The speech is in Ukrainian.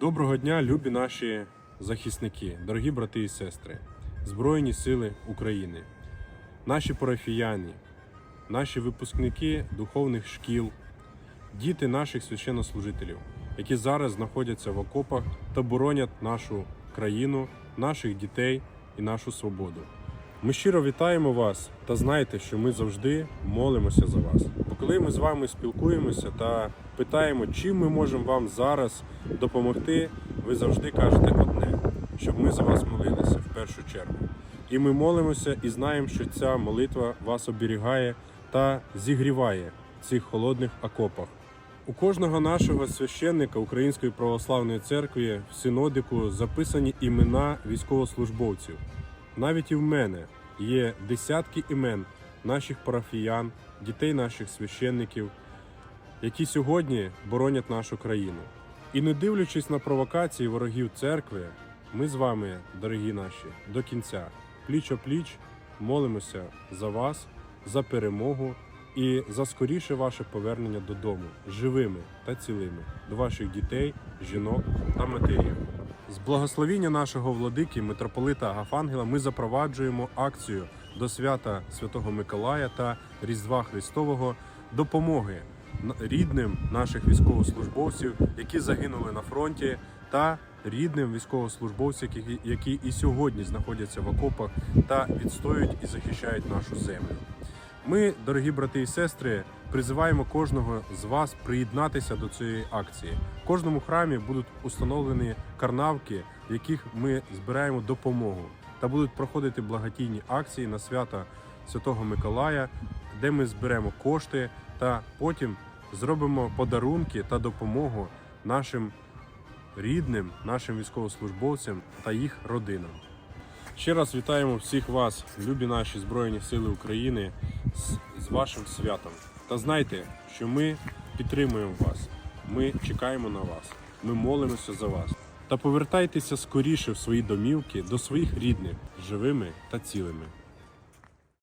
Доброго дня, любі наші захисники, дорогі брати і сестри, Збройні Сили України, наші парафіяни, наші випускники духовних шкіл, діти наших священнослужителів, які зараз знаходяться в окопах та боронять нашу країну, наших дітей і нашу свободу. Ми щиро вітаємо вас та знайте, що ми завжди молимося за вас. Бо коли ми з вами спілкуємося та питаємо, чим ми можемо вам зараз допомогти, ви завжди кажете одне, щоб ми за вас молилися в першу чергу. І ми молимося і знаємо, що ця молитва вас оберігає та зігріває в цих холодних окопах. У кожного нашого священника Української православної церкви в синодику записані імена військовослужбовців. Навіть і в мене є десятки імен наших парафіян, дітей наших священників, які сьогодні боронять нашу країну. І не дивлячись на провокації ворогів церкви, ми з вами, дорогі наші, до кінця, пліч о пліч, молимося за вас, за перемогу і за скоріше ваше повернення додому, живими та цілими, до ваших дітей, жінок та матерів. З благословіння нашого владики митрополита Агафангела ми запроваджуємо акцію до свята Святого Миколая та Різдва Христового допомоги рідним наших військовослужбовців, які загинули на фронті, та рідним військовослужбовцям, які, які і сьогодні знаходяться в окопах та відстоюють і захищають нашу землю. Ми, дорогі брати і сестри, призиваємо кожного з вас приєднатися до цієї акції. В кожному храмі будуть установлені карнавки, в яких ми збираємо допомогу, та будуть проходити благодійні акції на свята Святого Миколая, де ми зберемо кошти та потім зробимо подарунки та допомогу нашим рідним, нашим військовослужбовцям та їх родинам. Ще раз вітаємо всіх вас, любі наші Збройні Сили України, з вашим святом. Та знайте, що ми підтримуємо вас, ми чекаємо на вас, ми молимося за вас. Та повертайтеся скоріше в свої домівки до своїх рідних, живими та цілими.